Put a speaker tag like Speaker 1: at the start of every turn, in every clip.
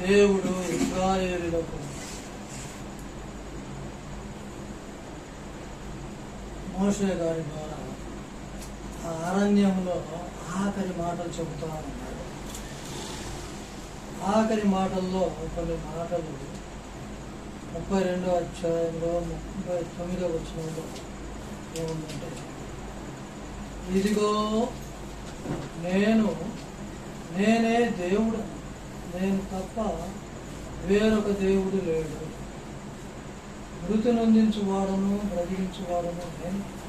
Speaker 1: దేవుడు ఇస్రాయేలులకు మోషే గారి ద్వారా ఆ అరణ్యంలో ఆఖరి మాటలు చెబుతా ఉన్నాడు ఆఖరి మాటల్లో కొన్ని మాటలు ముప్పై రెండో అధ్యాయంలో ముప్పై తొమ్మిదో వచ్చినంలో ఏముందంటే ఇదిగో నేను నేనే దేవుడు నేను తప్ప వేరొక దేవుడు లేడు. మృతి నొందించువాడను బ్రతికించువాడను నేను.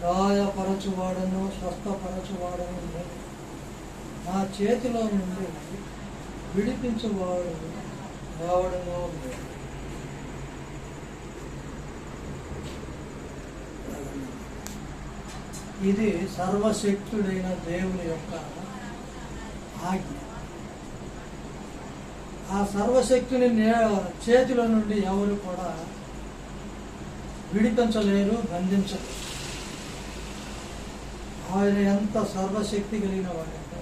Speaker 1: గాయపరచువాడను స్వస్థపరచువాడను నేను. నా చేతిలో నుండి విడిపించువాడు ఎవడనో లేదు. ఇది సర్వశక్తుడైన దేవుని యొక్క ఆజ్ఞ. ఆ సర్వశక్తిని చేతిలో నుండి ఎవరు కూడా విడిపించలేరు బంధించలేరు. ఆయన ఎంత సర్వశక్తి కలిగిన వాడంటే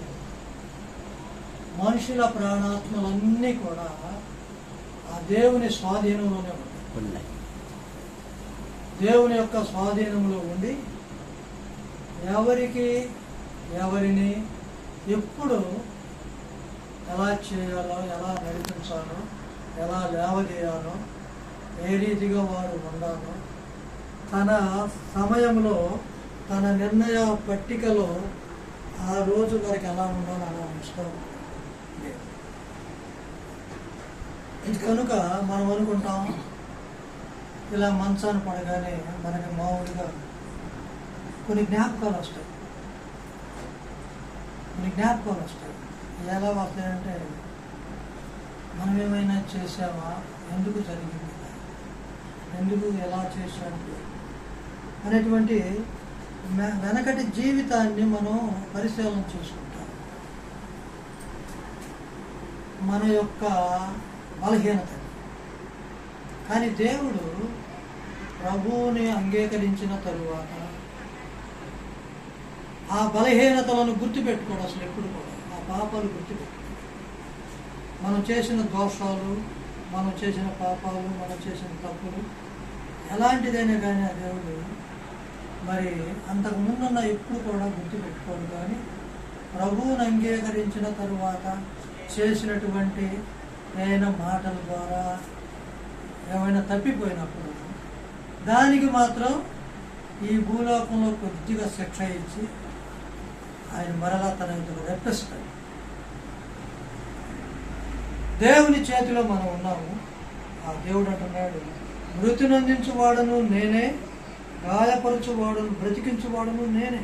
Speaker 1: మనుషుల ప్రాణాత్మలన్నీ కూడా ఆ దేవుని స్వాధీనంలోనే
Speaker 2: ఉన్నాయి.
Speaker 1: దేవుని యొక్క స్వాధీనంలో ఉండి ఎవరికి ఎవరిని ఎప్పుడు ఎలా చేయాలో ఎలా నడిపించాలో ఎలా లేవదీయాలో ఏ రీతిగా వారు ఉండాలో తన సమయంలో తన నిర్ణయ పట్టికలో ఆ రోజు వరకు ఎలా ఉండాలో అలా ఉంచుతాం ఇది కనుక మనం అనుకుంటాం ఇలా మంచాన్ని పడగానే మనకి మామూలుగా కొన్ని జ్ఞాపకాలు వస్తాయి. కొన్ని జ్ఞాపకాలు వస్తాయి. ఎలా వస్తాయంటే మనం ఏమైనా చేసామా ఎందుకు జరిగింది ఎందుకు ఎలా చేశాము అనేటువంటి వెనకటి జీవితాన్ని మనం పరిశీలన చేసుకుంటాం. మన యొక్క బలహీనత. కానీ దేవుడు ప్రభువుని అంగీకరించిన తరువాత ఆ బలహీనతలను గుర్తుపెట్టుకోడు అసలు ఎప్పుడు కూడా. పాపాలు గుర్తుపెట్టుకోడు మనం చేసిన దోషాలు మనం చేసిన పాపాలు మనం చేసిన తప్పులు ఎలాంటిదైనా కానీ ఆ దేవుడు మరి అంతకు ముందున్న ఎప్పుడు కూడా గుర్తుపెట్టుకోడు. కానీ ప్రభువుని అంగీకరించిన తరువాత చేసినటువంటి ఏదైనా మాటల ద్వారా ఏమైనా తప్పిపోయినప్పుడు దానికి మాత్రం ఈ భూలోకంలో కొద్దిగా శిక్ష ఇచ్చి ఆయన మరలా తన ఇంటికి రెప్పిస్తాడు దేవుని చేతిలో మనం ఉన్నాము. ఆ దేవుడు అంటున్నాడు మృతి నందించువాడును నేనే గాయపరచువాడును బ్రతికించువాడును నేనే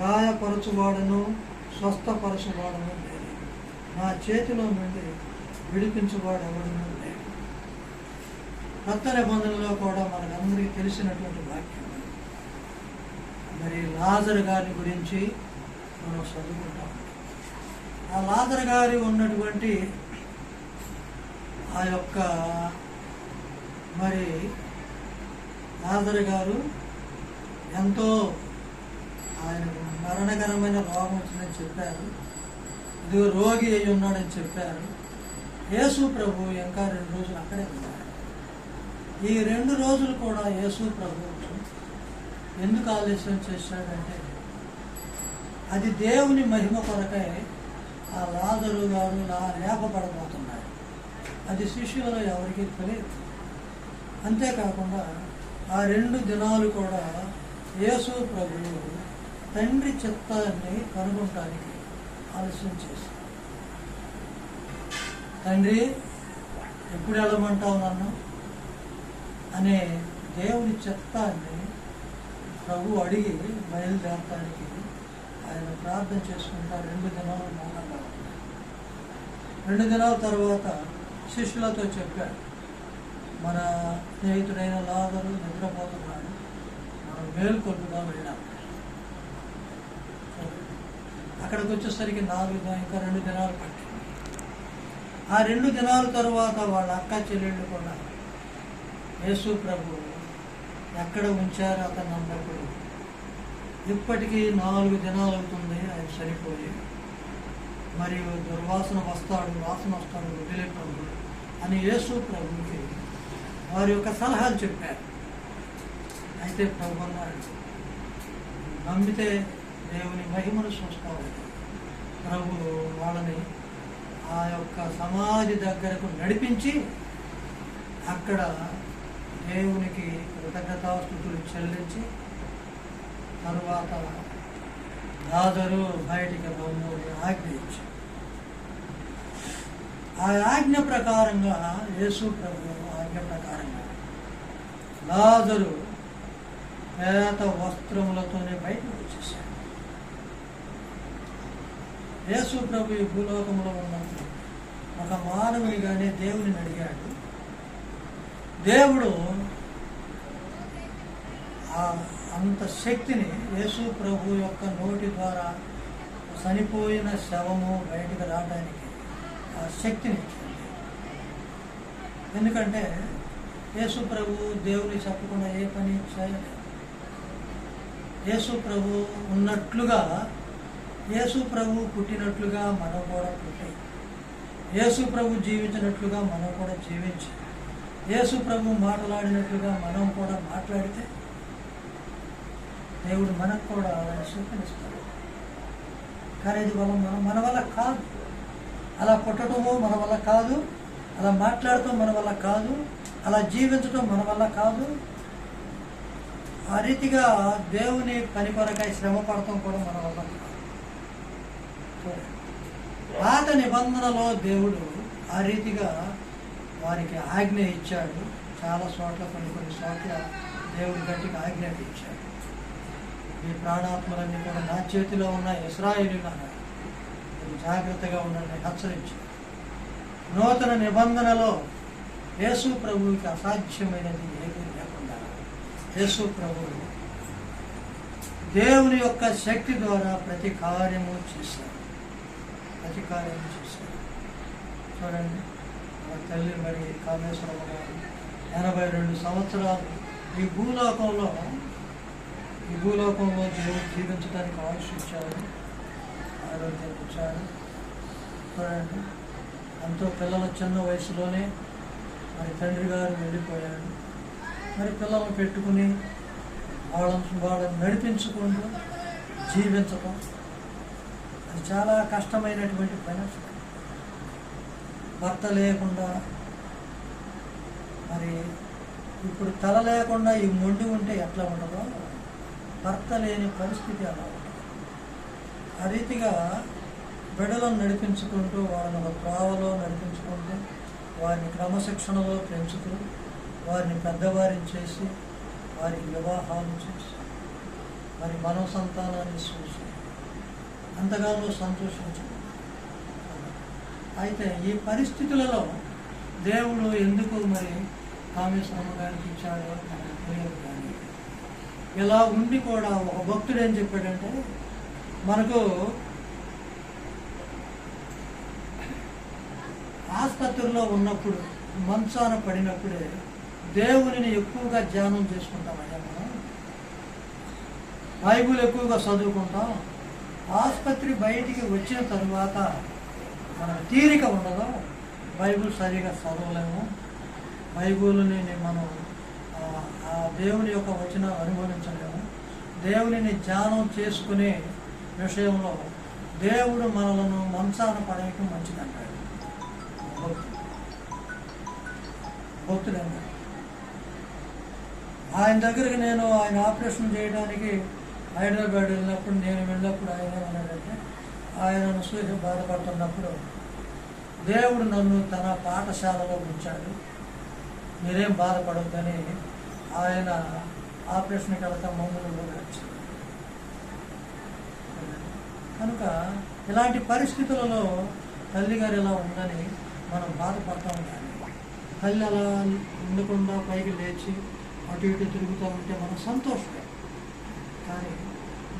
Speaker 1: గాయపరచువాడను స్వస్థపరచువాడును నేనే. నా చేతిలో నుండి విడిపించువాడు ఎవడను లేడు. కొత్త నిబంధనలో కూడా మనకందరికీ తెలిసినటువంటి వాక్యం మరి లాజర్ గారి గురించి మనం చదువుకుంటాం. ఆ లాజర్ గారి ఉన్నటువంటి ఆ యొక్క మరి లాజర్ గారు ఎంతో ఆయన మరణకరమైన రోగం వచ్చిందని చెప్పారు. ఇదిగో రోగి అయి ఉన్నాడని చెప్పారు. యేసు ప్రభు ఇంకా రెండు రోజులు అక్కడే ఉన్నారు. ఈ రెండు రోజులు కూడా యేసు ప్రభు ఎందుకు ఆలస్యం చేశాడంటే అది దేవుని మహిమ కొరకై ఆ లాదరు గారు నా లేపబడబోతున్నాడు అది శిష్యులలో ఎవరికి తెలియదు. అంతేకాకుండా ఆ రెండు దినాలు కూడా యేసు ప్రభువు తండ్రి చిత్తాన్ని కనుగొనటానికి ఆలస్యం చేశారు తండ్రి ఎప్పుడు వెళ్ళమంటావు నన్ను? అనే దేవుని చిత్తాన్ని ప్రభు అడిగి బయలుదేరటానికి ఆయన ప్రార్థన చేసుకుంటా రెండు దినాలు మౌనంగా రెండు దినాల తర్వాత శిష్యులతో చెప్పాడు మన స్నేహితుడైన లాదరు నిద్రపోతున్నాడు. మనం మేల్కొట్టుగా వెళ్ళాం. అక్కడికి వచ్చేసరికి నాలుగు ఇంకా రెండు దినాలు పట్టింది. ఆ రెండు దినాల తర్వాత వాళ్ళ అక్క చెల్లెళ్ళు కూడా యేసు ప్రభు ఎక్కడ ఉంచారు అతను అందరూ ఇప్పటికీ నాలుగు దినాలు అవుతుంది ఆయన చనిపోయి మరియు దుర్వాసన వస్తాడు వాసన వస్తాడు వదిలేటప్పుడు అని యేసు ప్రభుకి వారి యొక్క సలహాలు చెప్పారు. అయితే ప్రభు అన్నాడు నమ్మితే దేవుని మహిమను చూస్తావు. ప్రభు వాళ్ళని ఆ యొక్క సమాధి దగ్గరకు నడిపించి అక్కడ దేవునికి కృతజ్ఞతాస్థుతులు చెల్లించి తరువాత లాజరు బయటికి రమ్ము అని ఆజ్ఞ ఇచ్చాడు ఆ ఆజ్ఞ ప్రకారంగా యేసు ప్రభు ఆజ్ఞ ప్రకారంగా లాజరు పేత వస్త్రములతోనే బయటకు వచ్చేసాడు యేసు ప్రభు ఈ భూలోకంలో ఉన్నప్పుడు ఒక మానవునిగానే దేవుని అడిగాడు. దేవుడు ఆ అంత శక్తిని యేసు ప్రభు యొక్క నోటి ద్వారా చనిపోయిన శవము బయటకు రావడానికి ఆ శక్తిని ఎందుకంటే యేసు ప్రభు దేవుని చెప్పకుండా ఏ పని చేయలేదు. యేసు ప్రభు ఉన్నట్లుగా యేసు ప్రభు పుట్టినట్లుగా మనం కూడా పుట్టి యేసు ప్రభు జీవించినట్లుగా మనం కూడా జీవించి యేసు ప్రభు మాట్లాడినట్లుగా మనం కూడా మాట్లాడితే దేవుడు మనకు కూడా అలాంటి సూచనిస్తాడు కానీ ఇది వల్ల మనం మన వల్ల కాదు. అలా పుట్టడము మన వల్ల కాదు. అలా మాట్లాడటం మన వల్ల కాదు. అలా జీవించడం మన వల్ల కాదు. ఆ రీతిగా దేవుని పని కొరకై శ్రమ పడటం కూడా మన వల్ల కాదు. పాత నిబంధనలో దేవుడు ఆ రీతిగా వారికి ఆజ్ఞ ఇచ్చాడు. చాలా చోట్ల కొన్ని కొన్ని చోట్ల దేవుడు గట్టిగా ఆజ్ఞ ఈ మీ ప్రాణాత్మలన్నీ కూడా నా చేతిలో ఉన్న ఇస్రాయిలీలాగా మీరు జాగ్రత్తగా ఉండండి హెచ్చరించాడు నూతన నిబంధనలో యేసు ప్రభువుకి అసాధ్యమైనది ఏది లేకుండా యేసు ప్రభువు దేవుని యొక్క శక్తి ద్వారా ప్రతి కార్యము చేశారు. ప్రతి కార్యము చేశారు. చూడండి మా తల్లి మరి కామేశ్వరమ్మ గారు ఎనభై రెండు సంవత్సరాలు ఈ భూలోకంలో ఈ భూలోకంలో దేవుడు జీవించడానికి ఆయుష్ ఆరోగ్యం ఇచ్చాడు చూడండి ఎంతో పిల్లల చిన్న వయసులోనే మరి తండ్రి గారు వెళ్ళిపోయాడు మరి పిల్లలు పెట్టుకుని వాళ్ళని వాళ్ళని నడిపించుకుంటూ జీవించటం అది చాలా కష్టమైనటువంటి పని భర్త లేకుండా మరి ఇప్పుడు తల లేకుండా ఈ మొండి ఉంటే ఎట్లా ఉండదో భర్త లేని పరిస్థితి అలా ఆ రీతిగా బిడలను నడిపించుకుంటూ వారిని ఒక త్రోవలో నడిపించుకుంటూ వారిని క్రమశిక్షణలో పెంచుతూ వారిని పెద్దవారిని చేసి వారికి వివాహాలు చేసి వారి మనో సంతానాన్ని చూసి అంతగానో సంతోషించు అయితే ఈ పరిస్థితులలో దేవుడు ఎందుకు మరి కామేశ్వరమ్మ గారికి ఇచ్చాడో తెలియదు కానీ ఇలా ఉండి కూడా ఒక భక్తుడు ఏం చెప్పాడంటే మనకు ఆసుపత్రిలో ఉన్నప్పుడు మంచాన పడినప్పుడే దేవునిని ఎక్కువగా ధ్యానం చేసుకుంటామయ్యా మనం. బైబుల్ ఎక్కువగా చదువుకుంటాం. ఆసుపత్రి బయటికి వచ్చిన తరువాత మన తీరిక ఉండదు. బైబుల్ సరిగా చదవలేము. బైబుల్ని మనం దేవుని యొక్క వచన అనుభవించలేము దేవునిని ధ్యానం చేసుకునే విషయంలో దేవుడు మనలను మంచాన పడేయటం మంచిదంటాడు. భక్తుడు. భక్తుడు అన్నాడు ఆయన దగ్గరికి నేను ఆయన ఆపరేషన్ చేయడానికి హైదరాబాద్ వెళ్ళినప్పుడు నేను వెళ్ళినప్పుడు ఆయన ఏమన్నాడంటే ఆయనను చూసి బాధపడుతున్నప్పుడు దేవుడు నన్ను తన పాఠశాలలో ఉంచాడు. మీరేం బాధపడొద్దని ఆయన ఆపరేషన్ వెళ్తా మమ్మల్ని కనుక ఇలాంటి పరిస్థితులలో తల్లిగారు ఎలా ఉందని మనం బాధపడతా ఉండాలి తల్లి అలా ఉండకుండా పైకి లేచి అటు ఇటు తిరుగుతూ ఉంటే మనం సంతోషమే. కానీ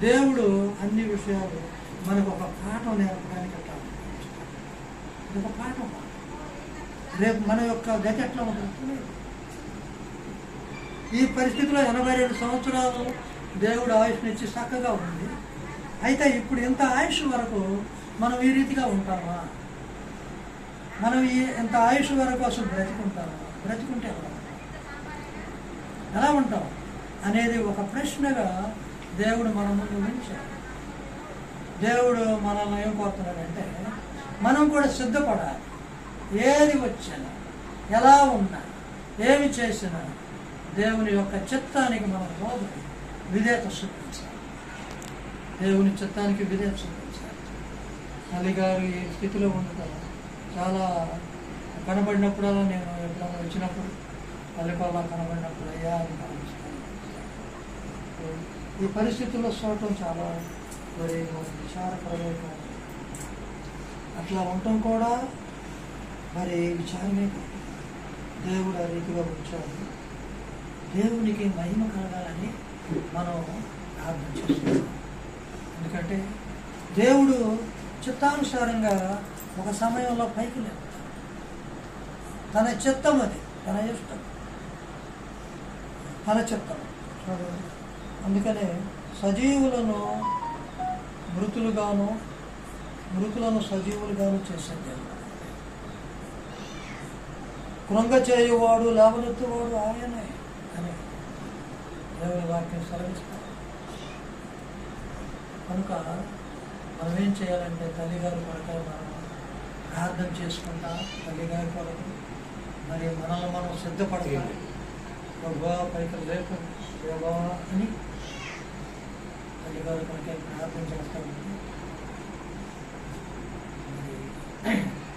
Speaker 1: దేవుడు అన్ని విషయాలు మనకు ఒక పాఠం నేర్పడానికి ఇది ఒక పాఠం. రేపు మన యొక్క గతి ఎట్లా ఉంటుంది ఈ పరిస్థితిలో ఎనభై రెండు సంవత్సరాలు దేవుడు ఆయుష్నిచ్చి చక్కగా ఉంది. అయితే ఇప్పుడు ఇంత ఆయుష్ వరకు మనం ఈ రీతిగా ఉంటామా? మనం ఈ ఇంత ఆయుష్ వరకు అసలు బ్రతుకుంటామా? బ్రతుకుంటే ఎలా ఉంటాం? ఎలా ఉంటాం? అనేది ఒక ప్రశ్నగా దేవుడు మన ముందు ఉంచాడు. దేవుడు మనల్ని ఏం కోరుతున్నాడంటే మనం కూడా సిద్ధపడాలి. ఏది వచ్చినా ఎలా ఉన్నా ఏమి చేసినా దేవుని యొక్క చిత్తానికి మనం లోబడి విధేత చూపించాలి. దేవుని చిత్తానికి విధేత చూపించాలి. తల్లిగారు ఈ స్థితిలో ఉండగా చాలా కనబడినప్పుడల్లా నేను ఎప్పుడైనా వచ్చినప్పుడు పల్లెపాల కనబడినప్పుడు అయ్యా అని ఈ పరిస్థితుల్లో చూడటం చాలా మరి విచారపరమైన అట్లా ఉండటం కూడా మరి విచారమే కాదు. దేవుడు ఆ రీతిగా ఉంచాడు. దేవునికి మహిమ కలగాలని మనం ప్రార్థన చేస్తున్నాం. ఎందుకంటే దేవుడు చిత్తానుసారంగా ఒక సమయంలో పైకి లేదు తన చిత్తం అది తన ఇష్టం. తన చిత్తం. అందుకనే సజీవులను మృతులుగాను మృతులను సజీవులుగాను చేసే దేవుడు. కృంగ చేయువాడు లేవనెత్తువాడు ఆయనే. అని దేవుని వాక్యం సెలవిస్తారు కనుక మనం ఏం చేయాలంటే తల్లిగారి కొరకై మనం ప్రార్థన చేసుకుంటా తల్లిగారి కొరకు మరి మనల్ని మనం సిద్ధపడతాం. ప్రభా పైకి లేపు ప్రభా అని తల్లిగారి కొరకై ప్రార్థన చేస్తామండి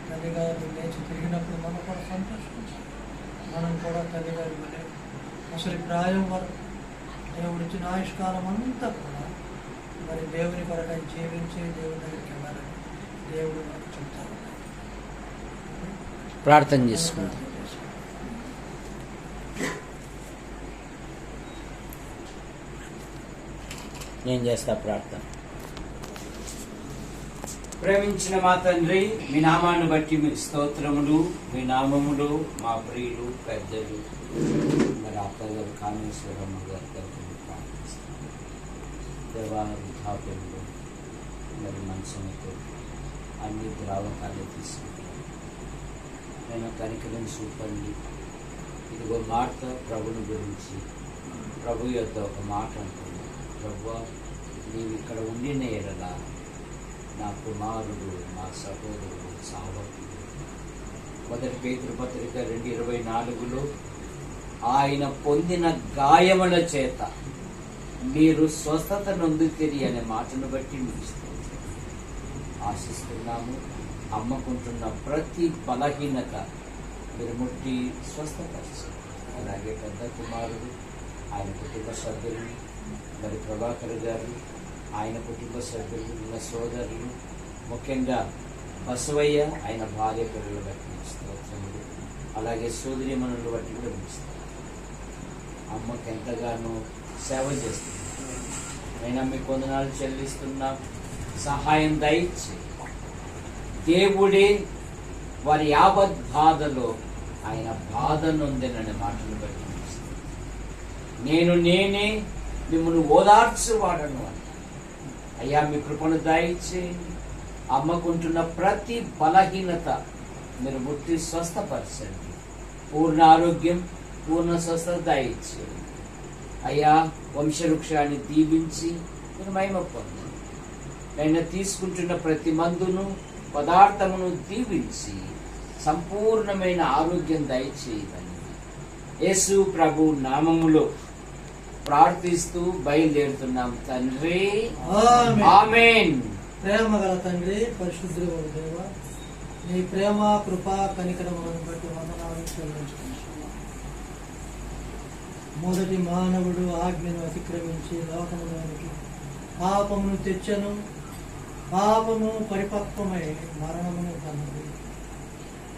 Speaker 1: తల్లిగారు లేచి తిరిగినప్పుడు మనం కూడా సంతోషించాలి. మనం కూడా తల్లిగారి మళ్ళీ అసలు ప్రాయం వరకు దేవుడిచ్చిన ఆయుష్కాలం అంతా కూడా మరి దేవుని కొరకై జీవించి దేవుని దగ్గరికి వెళ్ళాలని దేవుడు మనకు చెప్తారు.
Speaker 2: ప్రార్థన చేసుకుందాం. నేను చేస్తా ప్రార్థన.
Speaker 3: ప్రేమించిన మా తండ్రి మీ నామాన్ని బట్టి మీకు స్తోత్రములు మీ నామములు మా ప్రియులు పెద్దలు. డాక్టర్ గారు కామేశ్వరమ్మ గారి తరఫున ప్రార్థిస్తాను దేవా వృద్ధాప్యంలో మరి మంచంతో అన్ని ద్రావకాలు తీసుకుంటాను నేను కనికరం చూపండి. ఇదిగో మాట ప్రభుని గురించి. ప్రభు యొక్క ఒక మాట అంటున్నాను ప్రభు నీవు ఇక్కడ ఉండిన ఎడలా నా కుమారుడు నా సహోదరుడు సావకుడు. మొదటి పేతృపత్రిక పత్రిక రెండు ఇరవై నాలుగులో ఆయన పొందిన గాయముల చేత మీరు స్వస్థత నొందుతిరి అనే మాటను బట్టి మీకు ఆశిస్తున్నాము అమ్మకుంటున్న ప్రతి బలహీనత మీరు ముట్టి స్వస్థపరచు అలాగే పెద్ద కుమారుడు ఆయన కుటుంబ సభ్యులు మరి ప్రభాకర్ గారు ఆయన కుటుంబ సభ్యులు ఉన్న సోదరులు ముఖ్యంగా బసవయ్య ఆయన భార్య పిల్లలు బట్టి స్తోత్రములు అలాగే సోదరి మనులు బట్టి కూడా ముగిస్తారు అమ్మకి ఎంతగానో సేవ చేస్తుంది. అయినా మీ కొందనాలు చెల్లిస్తున్నా సహాయం దయచి దేవుడే వారి యావత్ బాధలో ఆయన బాధ నొందినని మాటలు బట్టి నేను నేనే మిమ్మల్ని ఓదార్చువాడను అని అయ్యా మీ కృపను దయచేయండి అమ్మకుంటున్న ప్రతి బలహీనత మీరు ముట్టి స్వస్థపరచండి. పూర్ణ ఆరోగ్యం పూర్ణ స్వస్థత దయచేయండి అయ్యా వంశవృక్షాన్ని దీవించి మీరు మహిమ పొందండి ఆయన తీసుకుంటున్న ప్రతి మందును పదార్థమును దీవించి సంపూర్ణమైన ఆరోగ్యం దయచేయమని. యేసు ప్రభు నామములో ప్రార్థిస్తూ బయలుదేరుతున్నాం తండ్రి.
Speaker 1: ఆమేన్. ప్రేమ గల తండ్రి పరిశుద్ధుడు దేవ నీ ప్రేమ కృప కనికరములను బట్టి వందనాలు చెల్లించుకుంటున్నాం. మొదటి మానవుడు ఆజ్ఞను అతిక్రమించి లోకములోనికి పాపమును తెచ్చను. పాపము పరిపక్వమై మరణమును కన్నది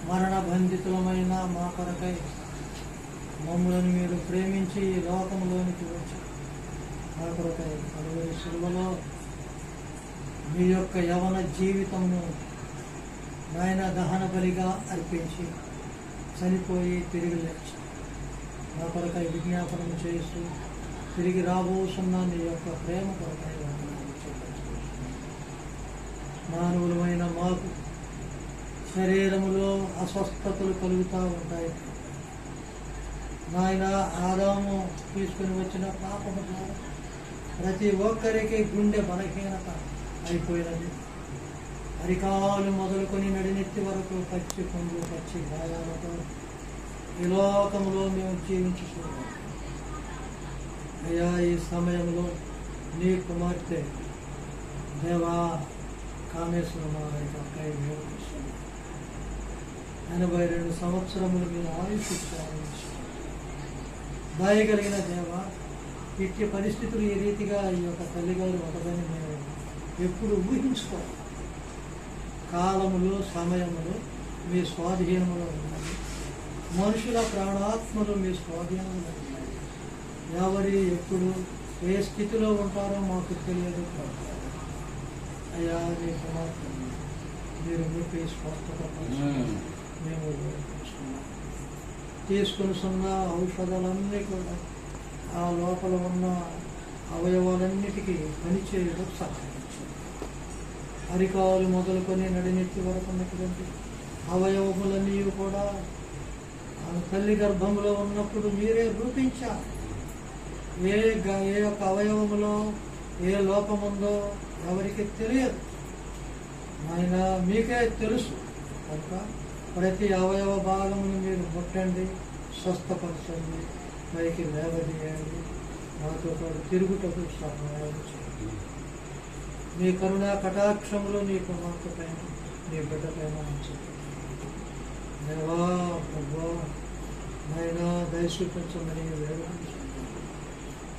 Speaker 1: మరణ బంధితులమైన మా కొరకై మమ్ములను మీరు ప్రేమించి లోకములోనికి వచ్చి మా కొరకై కలువరి శిలువలో మీ యొక్క యవన జీవితమును నాయన దహన బలిగా అర్పించి చనిపోయి తిరిగి లేచి నా కొరకై విజ్ఞాపనం చేస్తూ తిరిగి రాబోతున్న నీ యొక్క ప్రేమ కొరకై మానవులమైన మాకు శరీరములో అస్వస్థతలు కలుగుతూ ఉంటాయి. నాయన ఆదాము తీసుకుని వచ్చిన పాపము ప్రతి ఒక్కరికి గుండె బలహీనత అయిపోయినది. అరికాలు మొదలుకొని నడినెత్తి వరకు పచ్చి కొంగు పచ్చి గాయాలతో ఈ లోకంలో మేము జీవించుకున్నాం. అయ్యా ఈ సమయంలో నీ కుమార్తె దేవా కామేశ్వరం అక్కయ్య వేడుకొస్తున్నాం. ఎనభై రెండు సంవత్సరములు మీరు ఆయుష్ దయగలిగిన దేవ ఇట్టి పరిస్థితులు ఈ రీతిగా ఈ యొక్క తల్లిగారు ఒకదని మేము ఎప్పుడు ఊహించుకోవాలి కాలములు సమయములు మీ స్వాధీనములో ఉన్నాయి. మనుషుల ప్రాణాత్మలు మీ స్వాధీనంలో ఉన్నాయి ఎవరి ఎప్పుడు ఏ స్థితిలో ఉంటారో మాకు తెలియదు. అయ్యా నీ కుమార్తె మీరు మీకు స్వస్థత మేము వేడుకుంటున్నాం. తీసుకుని సున్న ఔషధాలన్నీ కూడా ఆ లోపల ఉన్న అవయవాలన్నిటికీ పనిచేయడం సహాయించండి అరికాలు మొదలుకొని నడినెత్తి వరకు ఉన్నటువంటి అవయవములన్నీ కూడా తల్లి గర్భంలో ఉన్నప్పుడు మీరే రూపించారు. ఏ గ- ఏ యొక్క అవయవములో ఏ లోపం ఉందో ఎవరికి తెలియదు. ఆయన మీకే తెలుసు. కనుక ప్రతి అవయవ భాగమును మీరు ముట్టండి స్వస్థపరచండి పైకి లేవదీయండి మాతో పాటు తిరుగుటకు సహాయం చేయండి. మీ కరుణా కటాక్షములు నీ కుమార్తె పైన నీ బిడ్డ పైన ఉంచండి. దేవా ప్రభా నాయన దయచూపించమని వేడుకుంటున్నాను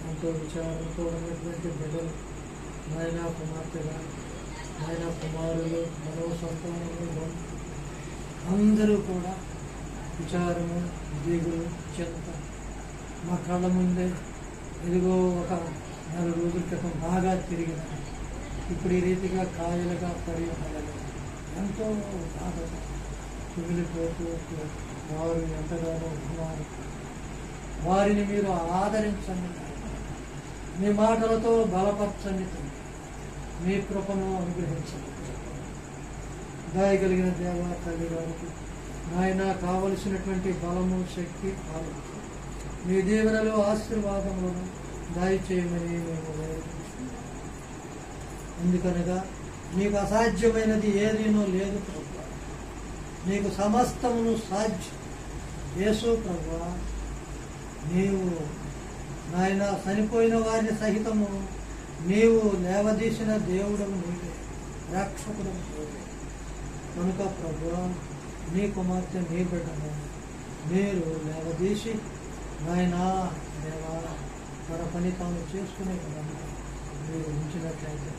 Speaker 1: ఎంతో విచారంతో ఉన్నటువంటి బిడ్డలు నాయన కుమార్తెగా నాయన కుమారులు మనో సంతానము అందరూ కూడా విచారము దిగులు చింత మా కళ్ళ ముందే ఇదిగో ఒక నెల రోజుల క్రితం బాగా తిరిగిన ఇప్పుడు ఈ రీతిగా కాయలుగా పడి ఉండలేదు. ఎంతో బాధగా కుమిలిపోతూ వారు ఎంతగానో ఉన్నారు. వారిని మీరు ఆదరించండి. మీ మాటలతో బలపరచండి. మీ కృపను అనుగ్రహించండి. దయగలిగిన దేవ తల్లి గారికి నాయన కావలసినటువంటి బలము శక్తి ఆరోగ్యం. మీ దీవెనలో ఆశీర్వాదములను దయచేయమని మేము ఎందుకనగా నీకు అసాధ్యమైనది ఏదీనో లేదు ప్రభు. నీకు సమస్తమును సాధ్యం. యేసు ప్రభు నీవు నాయన చనిపోయిన వారిని సహితము నీవు లేవదీసిన దేవుడము నీవే రక్షకుడు నీవే. కనుక ప్రభు నీ కుమార్తె నీ బిడ్డను మీరు లేవదీసి నాయన దేవా తన పని తాను చేసుకునే విధంగా మీరు ఉంచినట్లయితే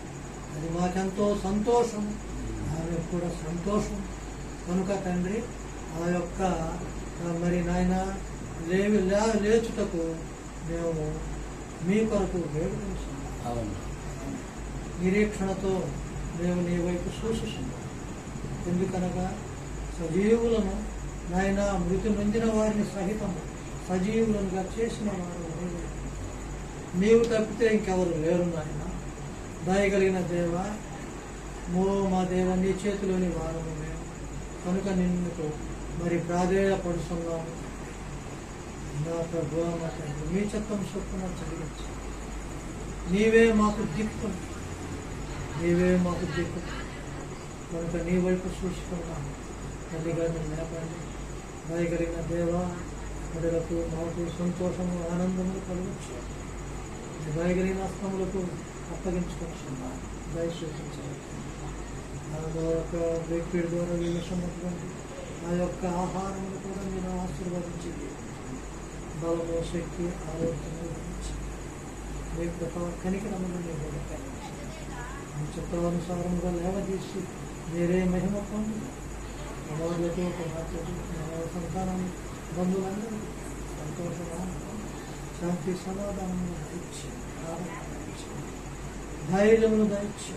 Speaker 1: అది మాకెంతో సంతోషం ఆమె కూడా సంతోషం. కనుక తండ్రి ఆ యొక్క మరి నాయన లేవి లేచుటకు మేము మీ కొరకు వేడుకుంటున్నాం నిరీక్షణతో మేము నీ వైపు సూచిస్తున్నాం. ఎందుకనగా సజీవులను నాయన మృతి నొందిన వారిని సహితము సజీవులనుగా చేసిన వారు నీవే. తప్పితే ఇంకెవరు లేరు నాయన. దయగలిగిన దేవ మో మా దేవ నీ చేతిలోని వారము కనుక నిన్నుకు మరి ప్రాధేయపడుతున్నాము నా ప్రభు మీ చిత్తం చొప్పున చదివచ్చు నీవే మాకు దిక్కు. నీవే మాకు దిక్కు. కనుక నీ వైపు చూసుకున్నాను తల్లి గారిని లేపండి దయగలిగిన దేవ ప్రజలకు మాకు సంతోషము ఆనందము కలగచ్చు. దయగలిగిన అస్తములకు అప్పగించుకొచ్చున్నాను దయ సూచించాలి ఆ ద్వారా వీలుస్తున్నటువంటి ఆ యొక్క ఆహారములు కూడా మీరు ఆశీర్వదించింది బలము శక్తి ఆరోగ్యము ఇచ్చి మీ కృప కనికరములు మీ మీ చిత్తానుసారముగా లేవదీసి మీరే మహిమ పొంది. కుమారులతో కుమార్తెలు మన సంతానం బంధువులందరూ సంతోషంగా శాంతి సమాధానము ఇచ్చి ధైర్యమును దయచి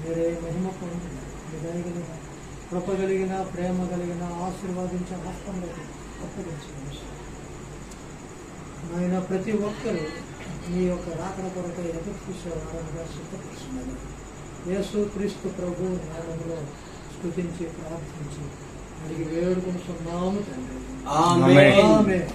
Speaker 1: మీరే మహిమ పొంది దయగలిగిన కృప కలిగిన ప్రేమ కలిగిన ఆశీర్వాదించే హస్తంలోకి అప్పగించవచ్చు ఆయన ప్రతి ఒక్కరూ మీ యొక్క రాకడ కొరకై ఎదురు చూసే వారంగా సిద్ధపరుస్తున్నారు యేసు క్రీస్తు ప్రభు నామములో స్తుతించి ప్రార్థించి అడిగి వేడుకుంటున్నాము తండ్రి.
Speaker 3: ఆమేన్.
Speaker 1: ఆమేన్.